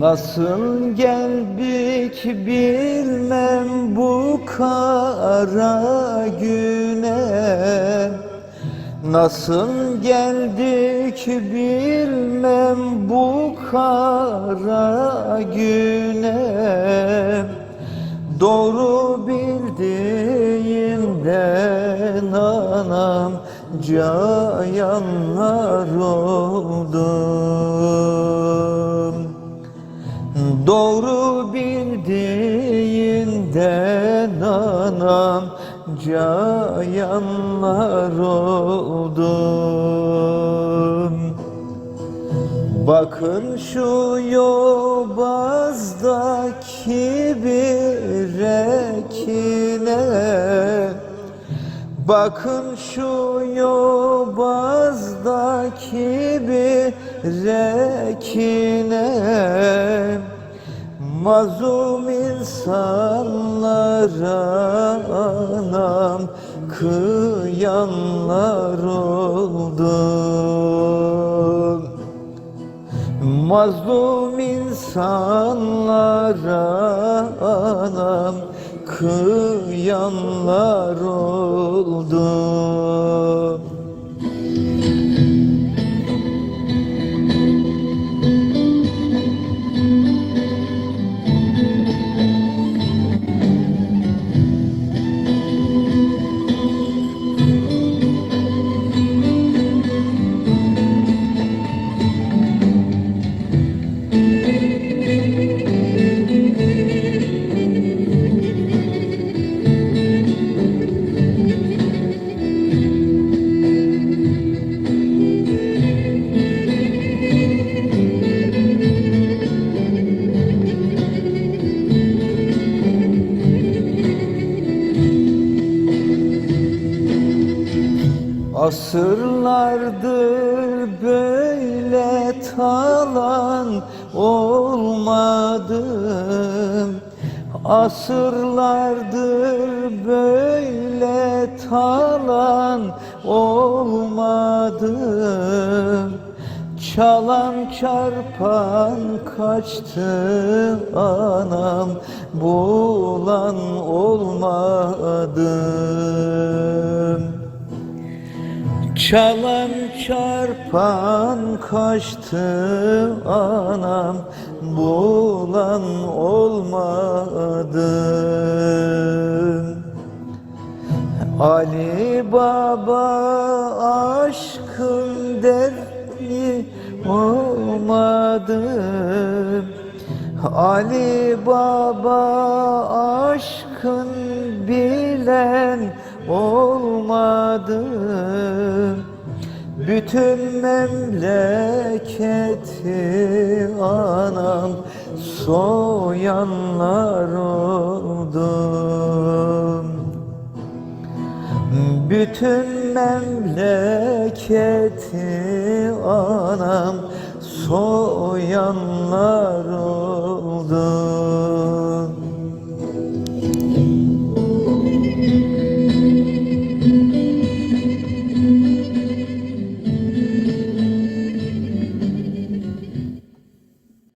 Nasıl geldik bilmem bu kara güne. Nasıl geldik bilmem bu kara güne. Doğru bildiğimden anam cayanlar oldum Doğru bildiğinden anam cayanlar oldum. Bakın şu yobazdaki bir ekine Bakın şu yobazdaki bir rekine Mazlum insanlara anam kıyanlar oldu Mazlum insanlara anam kıyanlar oldu Asırlardır böyle talan olmadım Asırlardır böyle talan olmadım Çalan çarpan kaçtı anam Bulan olmadım Çalan çarpan kaçtı anam Bulan olmadım Ali Baba aşkın derdi olmadım Ali Baba aşkın bilen olmadı Bütün memleketi anam soyanlar oldu. Bütün memleketi anam soyanlar oldu